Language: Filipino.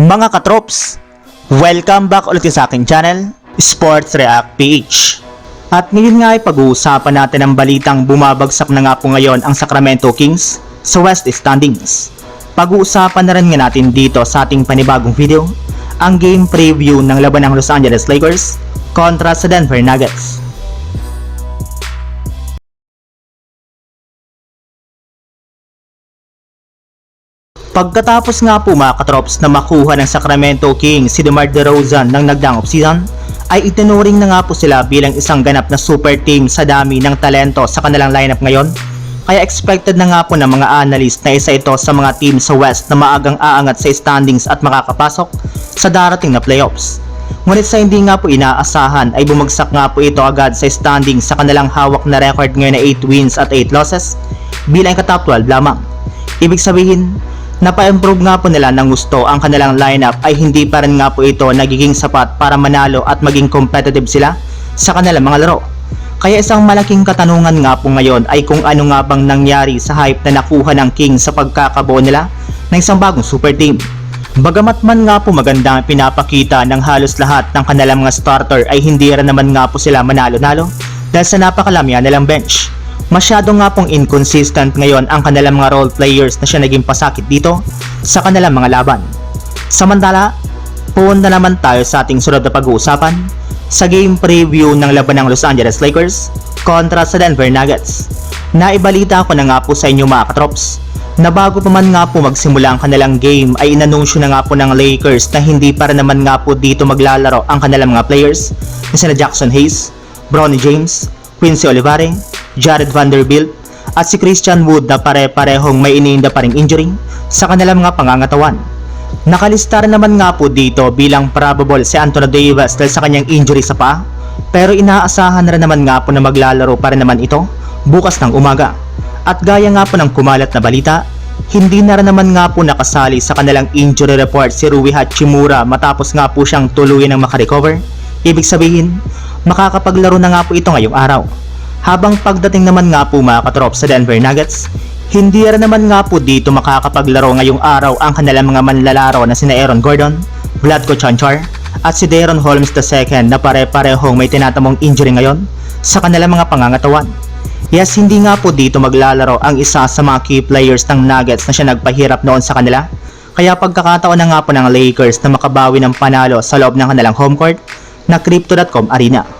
Mga katrops, welcome back ulit sa aking channel, Sports React PH. At ngayon nga ay pag-uusapan natin ang balitang bumabagsak na nga po ngayon ang Sacramento Kings sa West Standings. Pag-uusapan na rin nga natin dito sa ating panibagong video, ang game preview ng laban ng Los Angeles Lakers kontra sa Denver Nuggets. Pagkatapos nga po mga katrops na makuha ng Sacramento Kings si DeMar DeRozan ng nagdaang offseason, ay itinuring na nga po sila bilang isang ganap na super team sa dami ng talento sa kanilang lineup ngayon. Kaya expected na nga po ng mga analyst na isa ito sa mga team sa West na maagang aangat sa standings at makakapasok sa darating na playoffs. Ngunit sa hindi nga po inaasahan ay bumagsak nga po ito agad sa standings sa kanilang hawak na record ngayon na 8 wins at 8 losses bilang ka-top 12 lamang. Ibig sabihin, napa-improve nga po nila ng gusto ang kanilang lineup ay hindi pa rin nga po ito nagiging sapat para manalo at maging competitive sila sa kanilang mga laro. Kaya isang malaking katanungan nga po ngayon ay kung ano nga bang nangyari sa hype na nakuha ng Kings sa pagkakabuo nila ng isang bagong super team. Bagamat man nga po maganda ang pinapakita ng halos lahat ng kanilang mga starter ay hindi rin naman nga po sila manalo-nalo dahil sa napakalamya nilang bench. Masyado nga pong inconsistent ngayon ang kanilang mga role players na siya naging pasakit dito sa kanilang mga laban. Samantala, pumunta naman tayo sa ating sunod na pag-uusapan sa game preview ng laban ng Los Angeles Lakers kontra sa Denver Nuggets. Naibalita ko na nga po sa inyo mga katrops na bago pa man nga po magsimula ang kanilang game ay inanunsyo na nga po ng Lakers na hindi para naman nga po dito maglalaro ang kanilang mga players na sina Jackson Hayes, Bronny James, Quincy Olivare, Jared Vanderbilt at si Christian Wood na pare-parehong may iniinda pa ring injury sa kanilang mga pangangatawan. Nakalista rin naman nga po dito bilang probable si Anthony Davis dahil sa kanyang injury sa paa pero inaasahan rin naman nga po na maglalaro pa rin naman ito bukas ng umaga. At gaya nga po ng kumalat na balita, hindi na rin naman nga po nakasali sa kanilang injury report si Rui Hachimura matapos nga po siyang tuluyan ng makarecover. Ibig sabihin, makakapaglaro na nga po ito ngayong araw. Habang pagdating naman nga po mga katrop sa Denver Nuggets, hindi rin naman nga po dito makakapaglaro ngayong araw ang kanilang mga manlalaro na sina Aaron Gordon, Vladko Chanchar, at si Deron Holmes II na pare-parehong may tinatamong injury ngayon sa kanilang mga pangangatawan. Yes, hindi nga po dito maglalaro ang isa sa mga key players ng Nuggets na siya nagpahirap noon sa kanila. Kaya pagkakataon na nga po ng Lakers na makabawi ng panalo sa loob ng kanilang home court na Crypto.com Arena.